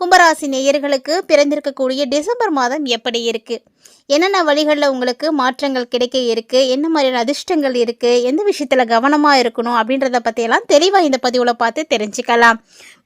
கும்பராசி நேயர்களுக்கு பிறந்திருக்கக்கூடிய டிசம்பர் மாதம் எப்படி இருக்குது என்னென்ன வழிகளில் உங்களுக்கு மாற்றங்கள் கிடைக்க இருக்குது என்ன மாதிரியான அதிர்ஷ்டங்கள் இருக்குது எந்த விஷயத்தில் கவனமாக இருக்கணும்? அப்படின்றத பற்றியெல்லாம் தெளிவாக இந்த பதிவில் பார்த்து தெரிஞ்சுக்கலாம்.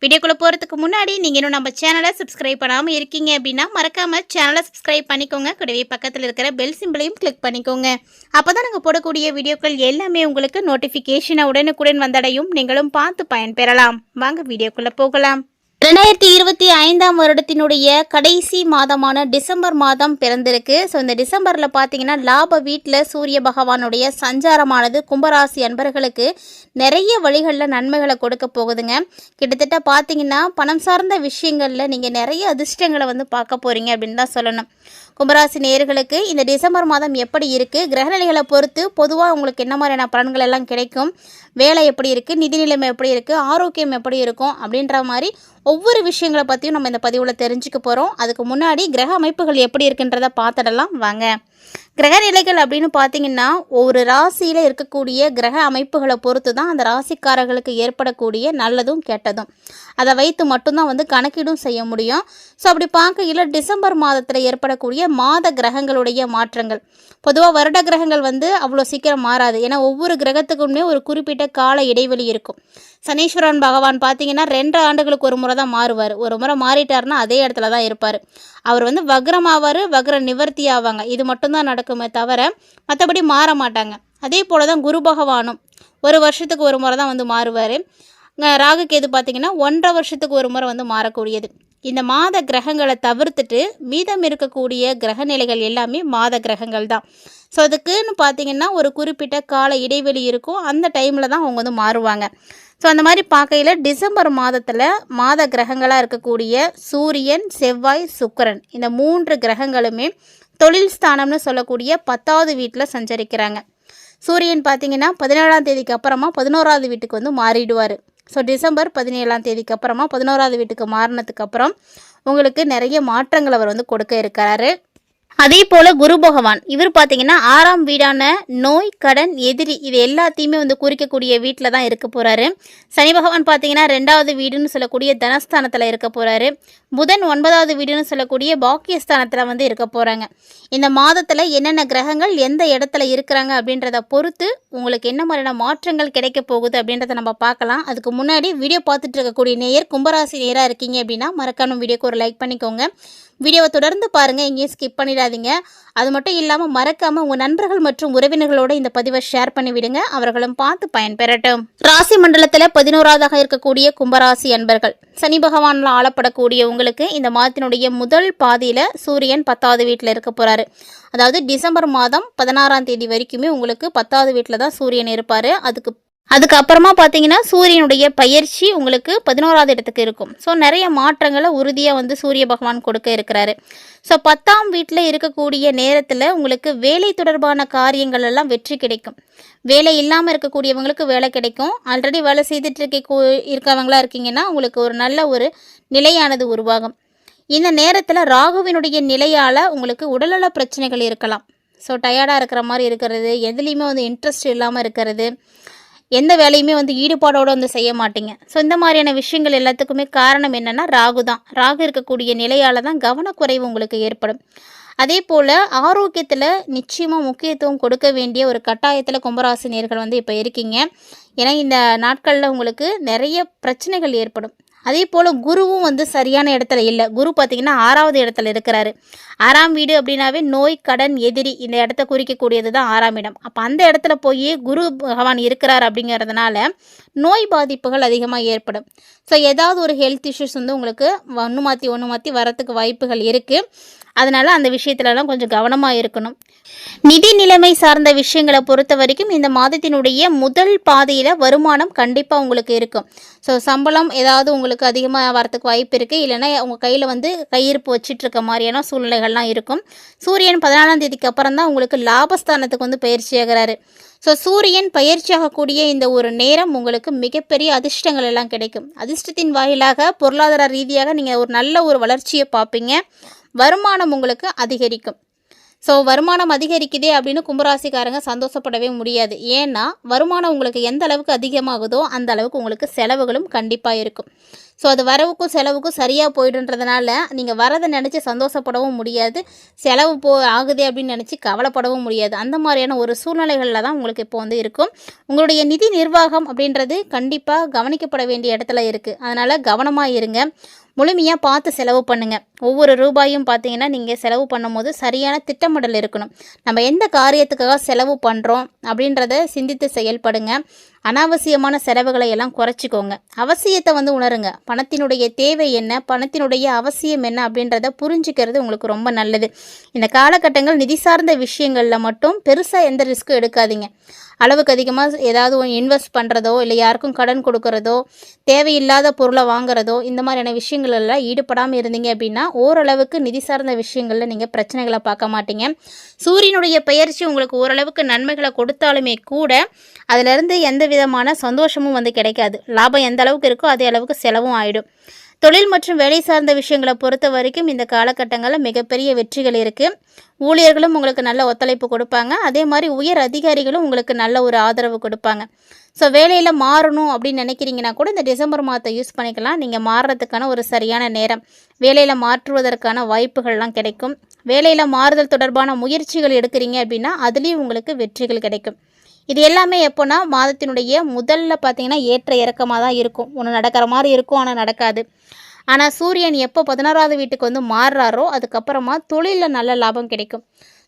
வீடியோக்குள்ளே போகிறதுக்கு முன்னாடி நீங்கள் இன்னும் நம்ம சேனலை சப்ஸ்கிரைப் பண்ணாமல் இருக்கீங்க அப்படின்னா மறக்காமல் சேனலை சப்ஸ்கிரைப் பண்ணிக்கோங்க. கூடவே பக்கத்தில் இருக்கிற பெல் சிம்பிளையும் கிளிக் பண்ணிக்கோங்க. அப்போ தான் நாங்கள் போடக்கூடிய வீடியோக்கள் எல்லாமே உங்களுக்கு நோட்டிஃபிகேஷனை உடனுக்குடன் வந்தடையும். நீங்களும் பார்த்து பயன்பெறலாம். வாங்க வீடியோக்குள்ளே போகலாம். ரெண்டாயிரத்தி இருபத்தி ஐந்தாம் வருடத்தினுடைய கடைசி மாதமான டிசம்பர் மாதம் பிறந்திருக்கு. ஸோ இந்த டிசம்பரில் பார்த்தீங்கன்னா லாப வீட்டில் சூரிய பகவானுடைய சஞ்சாரமானது கும்பராசி அன்பர்களுக்கு நிறைய வழிகளில் நன்மைகளை கொடுக்க போகுதுங்க. கிட்டத்தட்ட பார்த்தீங்கன்னா பணம் சார்ந்த விஷயங்களில் நீங்கள் நிறைய அதிர்ஷ்டங்களை வந்து பார்க்க போகிறீங்க அப்படின்னு தான் சொல்லணும். கும்பராசி நேர்களுக்கு இந்த டிசம்பர் மாதம் எப்படி இருக்குது கிரகநிலைகளை பொறுத்து பொதுவாக உங்களுக்கு என்ன மாதிரியான பலன்கள் எல்லாம் கிடைக்கும்? வேலை எப்படி இருக்குது நிதி நிலைமை எப்படி இருக்குது ஆரோக்கியம் எப்படி இருக்கும்? அப்படின்ற மாதிரி ஒவ்வொரு விஷயங்களை பற்றியும் நம்ம இந்த பதிவில் தெரிஞ்சுக்க போகிறோம் அதுக்கு முன்னாடி கிரக அமைப்புகள் எப்படி இருக்குன்றத பார்த்துடலாம். வாங்க. கிரக நிலைகள் அப்படின்னு பார்த்தீங்கன்னா ஒரு ராசியில் இருக்கக்கூடிய கிரக அமைப்புகளை பொறுத்து தான் அந்த ராசிக்காரர்களுக்கு ஏற்படக்கூடிய நல்லதும் கெட்டதும். அதை வைத்து மட்டும்தான் வந்து கணக்கீடும் செய்ய முடியும். ஸோ அப்படி பார்க்கையில் டிசம்பர் மாதத்தில் ஏற்படக்கூடிய மாத கிரகங்களுடைய மாற்றங்கள். பொதுவாக வருட கிரகங்கள் வந்து அவ்வளோ சீக்கிரம் மாறாது. ஏன்னா ஒவ்வொரு கிரகத்துக்குமே ஒரு குறிப்பிட்ட கால இடைவெளி இருக்கும். சனீஸ்வரன் பகவான் பார்த்தீங்கன்னா ரெண்டு ஆண்டுகளுக்கு ஒரு முறை தான் மாறுவார். ஒரு முறை மாறிட்டாருன்னா அதே இடத்துல தான் இருப்பார். அவர் வந்து வக்ரமாவார் வக்ர நிவர்த்தி ஆவாங்க. இது மட்டும்தான் நடக்குமே தவிர மற்றபடி மாற மாட்டாங்க. அதே போல தான் குரு பகவானும் ஒரு வருஷத்துக்கு ஒரு முறை தான் வந்து மாறுவார். ராகுக்கு எது பார்த்தீங்கன்னா ஒன்றரை வருஷத்துக்கு ஒரு முறை வந்து மாறக்கூடியது. இந்த மாத கிரகங்களை தவிர்த்துட்டு மீதம் இருக்கக்கூடிய கிரக நிலைகள் எல்லாமே மாத கிரகங்கள் தான். ஸோ அதுக்குன்னு பார்த்தீங்கன்னா ஒரு குறிப்பிட்ட கால இடைவெளி இருக்கும். அந்த டைமில் தான் அவங்க வந்து மாறுவாங்க. ஸோ அந்த மாதிரி பார்க்கையில் டிசம்பர் மாதத்தில் மாத கிரகங்களாக இருக்கக்கூடிய சூரியன் செவ்வாய் சுக்கரன் இந்த மூன்று கிரகங்களுமே தொழில் ஸ்தானம்னு சொல்லக்கூடிய பத்தாவது வீட்டில் சஞ்சரிக்கிறாங்க. சூரியன் பார்த்தீங்கன்னா பதினேழாம் தேதிக்கு அப்புறமா பதினோராவது வீட்டுக்கு வந்து மாறிடுவார். ஸோ டிசம்பர் பதினேழாம் தேதிக்கு அப்புறமா பதினோராவது வீட்டுக்கு மாறினதுக்கு அப்புறம் உங்களுக்கு நிறைய மாற்றங்கள் அவர் வந்து கொடுக்க இருக்கிறாரு. அதே போல் குரு பகவான் இவர் பார்த்தீங்கன்னா ஆறாம் வீடான நோய் கடன் எதிரி இது எல்லாத்தையுமே வந்து குறிக்கக்கூடிய வீட்டில் தான் இருக்க போகிறாரு சனி பகவான் பார்த்தீங்கன்னா ரெண்டாவது வீடுன்னு சொல்லக்கூடிய தனஸ்தானத்தில் இருக்க போகிறாரு புதன் ஒன்பதாவது வீடுன்னு சொல்லக்கூடிய பாக்கியஸ்தானத்தில் வந்து இருக்க போகிறாங்க இந்த மாதத்தில் என்னென்ன கிரகங்கள் எந்த இடத்துல இருக்கிறாங்க அப்படின்றத பொறுத்து உங்களுக்கு என்ன மாதிரியான மாற்றங்கள் கிடைக்க போகுது அப்படின்றத நம்ம பார்க்கலாம். அதுக்கு முன்னாடி வீடியோ பார்த்துட்டு இருக்கக்கூடிய நேயர் கும்பராசி நேராக இருக்கீங்க அப்படின்னா மறக்காம வீடியோக்கு ஒரு லைக் பண்ணிக்கோங்க. வீடியோவை தொடர்ந்து பாருங்கள் எங்கேயும் ஸ்கிப் பண்ணிடாதீங்க. அது மட்டும் இல்லாமல் மறக்காமல் உங்கள் நண்பர்கள் மற்றும் உறவினர்களோட இந்த பதிவை ஷேர் பண்ணி விடுங்க. அவர்களும் பார்த்து பயன்பெறட்டும். ராசி மண்டலத்தில் பதினோராவதாக இருக்கக்கூடிய கும்பராசி அன்பர்கள். சனி பகவானில் ஆளப்படக்கூடிய உங்களுக்கு இந்த மாதத்தினுடைய முதல் பாதியில் சூரியன் பத்தாவது வீட்டில் இருக்க போகிறாரு அதாவது டிசம்பர் மாதம் பதினாறாம் தேதி வரைக்குமே உங்களுக்கு பத்தாவது வீட்டில் தான் சூரியன் இருப்பார். அதுக்கு அதுக்கப்புறமா பார்த்தீங்கன்னா சூரியனுடைய பயிற்சி உங்களுக்கு பதினோராவது இடத்துக்கு இருக்கும். ஸோ நிறைய மாற்றங்களை உறுதியாக வந்து சூரிய பகவான் கொடுக்க இருக்கிறாரு. ஸோ பத்தாம் வீட்டில் இருக்கக்கூடிய நேரத்தில் உங்களுக்கு வேலை தொடர்பான காரியங்கள் எல்லாம் வெற்றி கிடைக்கும். வேலை இல்லாமல் இருக்கக்கூடியவங்களுக்கு வேலை கிடைக்கும். ஆல்ரெடி வேலை செய்துட்டு இருக்க இருக்கவங்களா இருக்கீங்கன்னா உங்களுக்கு ஒரு நல்ல ஒரு நிலையானது உருவாகும். இந்த நேரத்தில் ராகுவினுடைய நிலையால் உங்களுக்கு உடல்நல பிரச்சனைகள் இருக்கலாம். ஸோ டயர்டாக இருக்கிற மாதிரி இருக்கிறது எதுலேயுமே வந்து இன்ட்ரெஸ்ட் இல்லாமல் இருக்கிறது. எந்த வேலையுமே வந்து ஈடுபாடோடு வந்து செய்ய மாட்டீங்க. ஸோ இந்த மாதிரியான விஷயங்கள் எல்லாத்துக்குமே காரணம் என்னென்னா ராகு தான். ராகு இருக்கக்கூடிய நிலையால் தான் கவனக்குறைவு உங்களுக்கு ஏற்படும். அதே போல் ஆரோக்கியத்தில் நிச்சயமாக முக்கியத்துவம் கொடுக்க வேண்டிய ஒரு கட்டாயத்தில் கும்பராசினியர்கள் வந்து இப்போ இருக்கீங்க. ஏன்னா இந்த நாட்களில் உங்களுக்கு நிறைய பிரச்சனைகள் ஏற்படும். அதே போல் குருவும் வந்து சரியான இடத்துல இல்லை. குரு பார்த்திங்கன்னா ஆறாவது இடத்துல இருக்கிறாரு. ஆறாம் வீடு அப்படின்னாவே நோய் கடன் எதிரி இந்த இடத்த குறிக்கக்கூடியது தான் ஆறாம் இடம். அப்போ அந்த இடத்துல போய் குரு பகவான் இருக்கிறார் அப்படிங்கிறதுனால நோய் பாதிப்புகள் அதிகமாக ஏற்படும். ஸோ ஏதாவது ஒரு ஹெல்த் இஷ்யூஸ் வந்து உங்களுக்கு ஒன்று மாற்றி ஒன்று மாற்றி வரத்துக்கு வாய்ப்புகள் இருக்குது அதனால் அந்த விஷயத்துலலாம் கொஞ்சம் கவனமாக இருக்கணும். நிதி நிலைமை சார்ந்த விஷயங்களை பொறுத்த வரைக்கும் இந்த மாதத்தினுடைய முதல் பாதையில் வருமானம் கண்டிப்பாக உங்களுக்கு இருக்கும். ஸோ சம்பளம் ஏதாவது உங்களுக்கு அதிகமாக வரத்துக்கு வாய்ப்பு இருக்குது இல்லைன்னா உங்கள் கையில் வந்து கையிருப்பு வச்சிட்டு இருக்க மாதிரியான சூழ்நிலைகள்லாம் இருக்கும். சூரியன் பதினாலாம் தேதிக்கு அப்புறம் தான் உங்களுக்கு லாபஸ்தானத்துக்கு வந்து பயிற்சியாகிறாரு ஸோ சூரியன் பயிற்சியாகக்கூடிய இந்த ஒரு நேரம் உங்களுக்கு மிகப்பெரிய அதிர்ஷ்டங்கள் எல்லாம் கிடைக்கும். அதிர்ஷ்டத்தின் வாயிலாக பொருளாதார ரீதியாக நீங்கள் ஒரு நல்ல ஒரு வளர்ச்சியை பார்ப்பீங்க. வருமானம் உங்களுக்கு அதிகரிக்கும். ஸோ வருமானம் அதிகரிக்குதே அப்படின்னு கும்பராசிக்காரங்க சந்தோஷப்படவே முடியாது. ஏன்னா வருமானம் உங்களுக்கு எந்த அளவுக்கு அதிகமாகுதோ அந்த அளவுக்கு உங்களுக்கு செலவுகளும் கண்டிப்பாக இருக்கும். ஸோ அது வரவுக்கும் செலவுக்கும் சரியாக போயிடுன்றதுனால நீங்கள் வரதை நினச்சி சந்தோஷப்படவும் முடியாது. செலவு போ ஆகுது அப்படின்னு நினச்சி கவலைப்படவும் முடியாது. அந்த மாதிரியான ஒரு சூழ்நிலைகளில் தான் உங்களுக்கு இப்போ வந்து இருக்கும். உங்களுடைய நிதி நிர்வாகம் அப்படின்றது கண்டிப்பாக கவனிக்கப்பட வேண்டிய இடத்துல இருக்குது அதனால் கவனமாக இருங்க. முழுமையாக பார்த்து செலவு பண்ணுங்கள் ஒவ்வொரு ரூபாயும் பார்த்தீங்கன்னா நீங்கள் செலவு பண்ணும்போது சரியான திட்டமிடல் இருக்கணும். நம்ம எந்த காரியத்துக்காக செலவு பண்ணுறோம் அப்படின்றத சிந்தித்து செயல்படுங்க. அனாவசியமான செலவுகளை எல்லாம் குறைச்சிக்கோங்க. அவசியத்தை வந்து உணருங்க. பணத்தினுடைய தேவை என்ன? பணத்தினுடைய அவசியம் என்ன? அப்படின்றத புரிஞ்சுக்கிறது உங்களுக்கு ரொம்ப நல்லது. இந்த காலகட்டங்கள் நிதி சார்ந்த விஷயங்களில் மட்டும் பெருசாக எந்த ரிஸ்க்கும் எடுக்காதீங்க. அளவுக்கு அதிகமாக ஏதாவது இன்வெஸ்ட் பண்ணுறதோ இல்லை யாருக்கும் கடன் கொடுக்கறதோ தேவையில்லாத பொருளை வாங்குறதோ இந்த மாதிரியான விஷயங்கள் எல்லாம் ஈடுபடாமல் இருந்தீங்க அப்படின்னா ஓரளவுக்கு நிதி சார்ந்த விஷயங்களில் நீங்கள் பிரச்சனைகளை பார்க்க மாட்டீங்க. சூரியனுடைய பயிற்சி உங்களுக்கு ஓரளவுக்கு நன்மைகளை கொடுத்தாலுமே கூட அதிலிருந்து எந்த விதமான சந்தோஷமும் வந்து கிடைக்காது. லாபம் எந்த அளவுக்கு இருக்கோ அதே அளவுக்கு செலவும் ஆகிடும் தொழில் மற்றும் வேலை சார்ந்த விஷயங்களை பொறுத்த வரைக்கும் இந்த காலகட்டங்களில் மிகப்பெரிய வெற்றிகள் இருக்குது ஊழியர்களும் உங்களுக்கு நல்ல ஒத்துழைப்பு கொடுப்பாங்க. அதே மாதிரி உயர் அதிகாரிகளும் உங்களுக்கு நல்ல ஒரு ஆதரவு கொடுப்பாங்க. ஸோ வேலையில் மாறணும் அப்படின்னு நினைக்கிறீங்கன்னா கூட இந்த டிசம்பர் மாதத்தை யூஸ் பண்ணிக்கலாம். நீங்கள் மாறுறதுக்கான ஒரு சரியான நேரம். வேலையில் மாற்றுவதற்கான வாய்ப்புகள்லாம் கிடைக்கும். வேலையில் மாறுதல் தொடர்பான முயற்சிகள் எடுக்கிறீங்க அப்படின்னா அதுலேயும் உங்களுக்கு வெற்றிகள் கிடைக்கும். இது எல்லாமே எப்போனா மாதத்தினுடைய முதல்ல பார்த்தீங்கன்னா ஏற்ற இறக்கமாக தான் இருக்கும். ஒன்று நடக்கிற மாதிரி இருக்கும் ஆனால் நடக்காது. ஆனால் சூரியன் எப்போ பதினாறாவது வீட்டுக்கு வந்து மாறுறாரோ அதுக்கப்புறமா தொழிலில் நல்ல லாபம் கிடைக்கும்.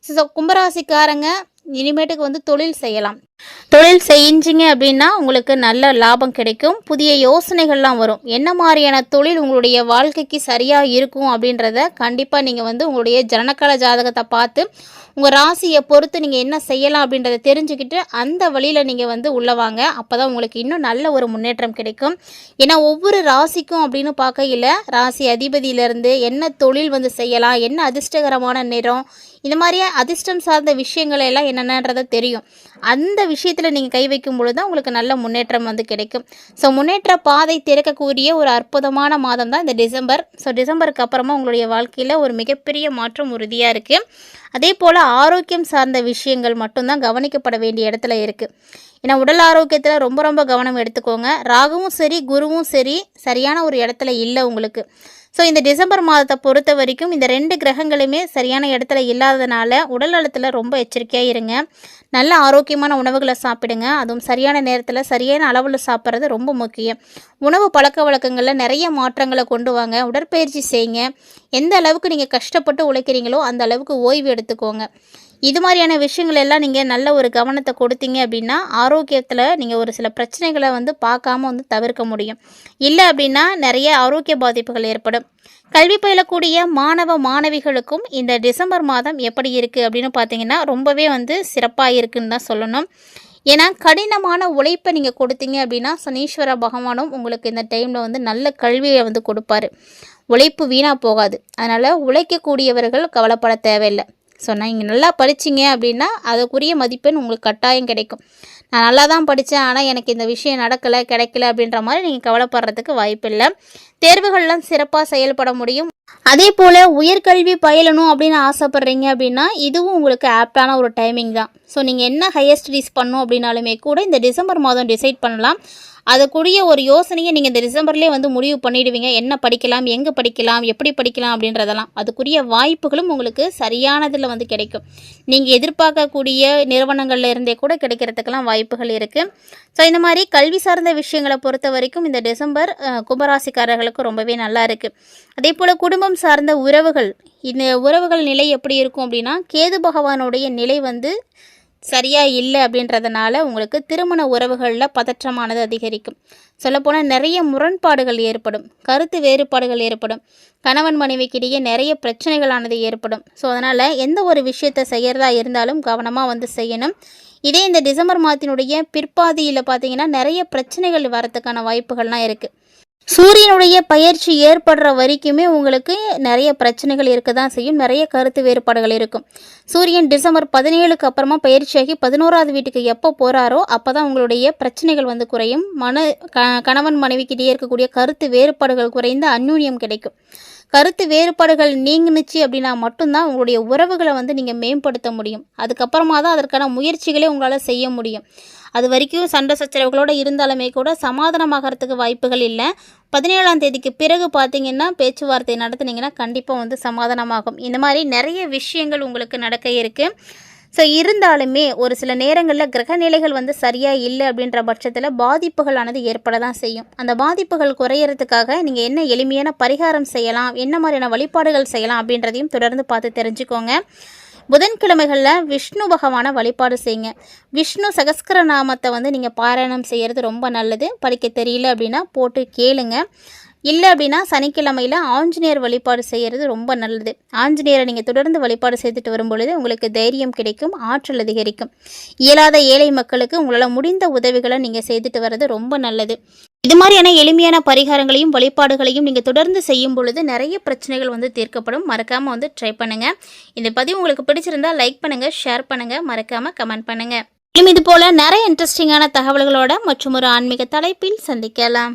ஸோ கும்பராசிக்காரங்க இனிமேட்டுக்கு வந்து தொழில் செய்யலாம். தொழில் செஞ்சிங்க அப்படின்னா உங்களுக்கு நல்ல லாபம் கிடைக்கும். புதிய யோசனைகள்லாம் வரும். என்ன மாதிரியான தொழில் உங்களுடைய வாழ்க்கைக்கு சரியாக இருக்கும் அப்படின்றத கண்டிப்பாக நீங்கள் வந்து உங்களுடைய ஜனக்கல ஜாதகத்தை பார்த்து உங்கள் ராசியை பொறுத்து நீங்கள் என்ன செய்யலாம் அப்படின்றத தெரிஞ்சுக்கிட்டு அந்த வழியில் நீங்கள் வந்து உள்ளவாங்க அப்போ தான் உங்களுக்கு இன்னும் நல்ல ஒரு முன்னேற்றம் கிடைக்கும். ஏன்னா ஒவ்வொரு ராசிக்கும் அப்படின்னு பார்க்கையில் ராசி அதிபதியிலேருந்து என்ன தொழில் வந்து செய்யலாம் என்ன அதிர்ஷ்டகரமான நிறம் இந்த மாதிரியே அதிர்ஷ்டம் சார்ந்த விஷயங்கள் எல்லாம் என்னென்னன்றதை தெரியும். அந்த விஷயத்தில் நீங்கள் கை வைக்கும் பொழுது தான் உங்களுக்கு நல்ல முன்னேற்றம் வந்து கிடைக்கும். ஸோ முன்னேற்ற பாதை திறக்கக்கூடிய ஒரு அற்புதமான மாதம் தான் இந்த டிசம்பர். ஸோ டிசம்பருக்கு அப்புறமா உங்களுடைய வாழ்க்கையில் ஒரு மிகப்பெரிய மாற்றம் உறுதியாக இருக்குது அதே போல் ஆரோக்கியம் சார்ந்த விஷயங்கள் மட்டும்தான் கவனிக்கப்பட வேண்டிய இடத்துல இருக்குது ஏன்னா உடல் ஆரோக்கியத்தில் ரொம்ப ரொம்ப கவனம் எடுத்துக்கோங்க. ராகுவும் சரி குருவும் சரி சரியான ஒரு இடத்துல இல்லை உங்களுக்கு. ஸோ இந்த டிசம்பர் மாதத்தை பொறுத்த வரைக்கும் இந்த ரெண்டு கிரகங்களுமே சரியான இடத்துல இல்லாததுனால உடல் நலத்தில் ரொம்ப எச்சரிக்கையாக இருங்க. நல்ல ஆரோக்கியமான உணவுகளை சாப்பிடுங்க. அதுவும் சரியான நேரத்தில் சரியான அளவில் சாப்பிட்றது ரொம்ப முக்கியம். உணவு பழக்க வழக்கங்களில் நிறைய மாற்றங்களை கொண்டு வாங்க. உடற்பயிற்சி செய்யுங்க. எந்த அளவுக்கு நீங்கள் கஷ்டப்பட்டு உழைக்கிறீங்களோ அந்த அளவுக்கு ஓய்வு எடுத்துக்கோங்க. இது மாதிரியான விஷயங்கள் எல்லாம் நீங்கள் நல்ல ஒரு கவனத்தை கொடுத்தீங்க அப்படின்னா ஆரோக்கியத்தில் நீங்கள் ஒரு சில பிரச்சனைகளை வந்து பார்க்காம வந்து தவிர்க்க முடியும். இல்லை அப்படின்னா நிறைய ஆரோக்கிய பாதிப்புகள் ஏற்படும். கல்வி பயிலக்கூடிய மாணவ மாணவிகளுக்கும் இந்த டிசம்பர் மாதம் எப்படி இருக்குது அப்படின்னு பார்த்தீங்கன்னா ரொம்பவே வந்து சிறப்பாக இருக்குன்னு தான் சொல்லணும். ஏன்னா கடினமான உழைப்பை நீங்கள் கொடுத்தீங்க அப்படின்னா சனீஸ்வர பகவானும் உங்களுக்கு இந்த டைமில் வந்து நல்ல கல்வியை வந்து கொடுப்பாரு. உழைப்பு வீணாக போகாது. அதனால் உழைக்கக்கூடியவர்கள் கவலைப்பட தேவையில்லை. ஸோ நீங்கள் நல்லா படிச்சிங்க அப்படின்னா அதுக்குரிய மதிப்பெண் உங்களுக்கு கட்டாயம் கிடைக்கும். நான் நல்லா தான் படித்தேன் ஆனால் எனக்கு இந்த விஷயம் நடக்கலை கிடைக்கல அப்படின்ற மாதிரி நீங்கள் கவலைப்படுறதுக்கு வாய்ப்பில்லை. தேர்வுகள்லாம் சிறப்பாக செயல்பட முடியும். அதே போல் உயர்கல்வி பயிலணும் அப்படின்னு ஆசைப்பட்றீங்க அப்படின்னா இதுவும் உங்களுக்கு ஆப்டான ஒரு டைமிங் தான். ஸோ நீங்கள் என்ன ஹையர் ஸ்டடீஸ் பண்ணும் அப்படின்னாலுமே கூட இந்த டிசம்பர் மாதம் டிசைட் பண்ணலாம். அதுக்குரிய ஒரு யோசனையை நீங்கள் இந்த டிசம்பர்லேயே வந்து முடிவு பண்ணிடுவீங்க. என்ன படிக்கலாம் எங்கே படிக்கலாம் எப்படி படிக்கலாம் அப்படின்றதெல்லாம். அதுக்குரிய வாய்ப்புகளும் உங்களுக்கு சரியானதில் வந்து கிடைக்கும். நீங்கள் எதிர்பார்க்கக்கூடிய நிறுவனங்கள்ல இருந்தே கூட கிடைக்கிறதுக்கெல்லாம் வாய்ப்புகள் இருக்குது ஸோ இந்த மாதிரி கல்வி சார்ந்த விஷயங்களை பொறுத்த வரைக்கும் இந்த டிசம்பர் கும்பராசிக்காரர்களுக்கு ரொம்பவே நல்லா இருக்குது அதே போல் குடும்பம் சார்ந்த உறவுகள் இந்த உறவுகள் நிலை எப்படி இருக்கும் அப்படின்னா கேது பகவானுடைய நிலை வந்து சரியாக இல்லை அப்படின்றதுனால உங்களுக்கு திருமண உறவுகளில் பதற்றமானது அதிகரிக்கும். சொல்லப்போனால் நிறைய முரண்பாடுகள் ஏற்படும். கருத்து வேறுபாடுகள் ஏற்படும். கணவன் மனைவிக்கிடையே நிறைய பிரச்சனைகளானது ஏற்படும். ஸோ அதனால் எந்த ஒரு விஷயத்தை செய்கிறதா இருந்தாலும் கவனமாக வந்து செய்யணும். இதே இந்த டிசம்பர் மாதத்தினுடைய பிற்பாதியில் பார்த்தீங்கன்னா நிறைய பிரச்சனைகள் வரத்துக்கான வாய்ப்புகள்லாம் இருக்குது சூரியனுடைய பயிற்சி ஏற்படுற வரைக்குமே உங்களுக்கு நிறைய பிரச்சனைகள் இருக்க தான் செய்யும். நிறைய கருத்து வேறுபாடுகள் இருக்கும். சூரியன் டிசம்பர் பதினேழுக்கு அப்புறமா பயிற்சியாகி பதினோராவது வீட்டுக்கு எப்போ போகிறாரோ அப்போ தான் உங்களுடைய பிரச்சனைகள் வந்து குறையும். மன க கணவன் மனைவிக்கிட்டே இருக்கக்கூடிய கருத்து வேறுபாடுகள் குறைந்த அந்யூன்யம் கிடைக்கும். கருத்து வேறுபாடுகள் நீங்குனுச்சு அப்படின்னா மட்டும்தான் உங்களுடைய உறவுகளை வந்து நீங்கள் மேம்படுத்த முடியும். அதுக்கப்புறமா தான் அதற்கான முயற்சிகளே உங்களால் செய்ய முடியும். அது வரைக்கும் சண்டை சச்சரவுகளோடு இருந்தாலுமே கூட சமாதானமாகறதுக்கு வாய்ப்புகள் இல்லை. பதினேழாம் தேதிக்கு பிறகு பார்த்தீங்கன்னா பேச்சுவார்த்தை நடத்துனீங்கன்னா கண்டிப்பாக வந்து சமாதானமாகும். இந்த மாதிரி நிறைய விஷயங்கள் உங்களுக்கு நடக்க இருக்குது ஸோ இருந்தாலுமே ஒரு சில நேரங்களில் கிரகநிலைகள் வந்து சரியாக இல்லை அப்படின்ற பட்சத்தில் பாதிப்புகளானது ஏற்பட தான் செய்யும். அந்த பாதிப்புகள் குறையிறதுக்காக நீங்கள் என்ன எளிமையான பரிகாரம் செய்யலாம் என்ன மாதிரியான வழிபாடுகள் செய்யலாம் அப்படின்றதையும் தொடர்ந்து பார்த்து தெரிஞ்சுக்கோங்க. புதன்கிழமைகளில் விஷ்ணு பகவானை வழிபாடு செய்யுங்க. விஷ்ணு சகஸ்கர நாமத்தை வந்து நீங்கள் பாராயணம் செய்கிறது ரொம்ப நல்லது. படிக்க தெரியல அப்படின்னா போட்டு கேளுங்க. இல்லை அப்படின்னா சனிக்கிழமையில் ஆஞ்சநேயர் வழிபாடு செய்கிறது ரொம்ப நல்லது. ஆஞ்சநேயரை நீங்கள் தொடர்ந்து வழிபாடு செய்துட்டு வரும்பொழுது உங்களுக்கு தைரியம் கிடைக்கும் ஆற்றல் அதிகரிக்கும். இயலாத ஏழை மக்களுக்கு உங்களால் முடிந்த உதவிகளை நீங்கள் செய்துட்டு வர்றது ரொம்ப நல்லது. இது மாதிரியான எளிமையான பரிகாரங்களையும் வழிபாடுகளையும் நீங்கள் தொடர்ந்து செய்யும் பொழுது நிறைய பிரச்சனைகள் வந்து தீர்க்கப்படும். மறக்காமல் வந்து ட்ரை பண்ணுங்கள் இந்த பதிவு உங்களுக்கு பிடிச்சிருந்தா லைக் பண்ணுங்கள் ஷேர் பண்ணுங்கள் மறக்காமல் கமெண்ட் பண்ணுங்கள் மேலும் இது போல் நிறைய இன்ட்ரெஸ்டிங்கான தகவல்களோட மற்றும் ஒரு ஆன்மீக தலைப்பில் சந்திக்கலாம்.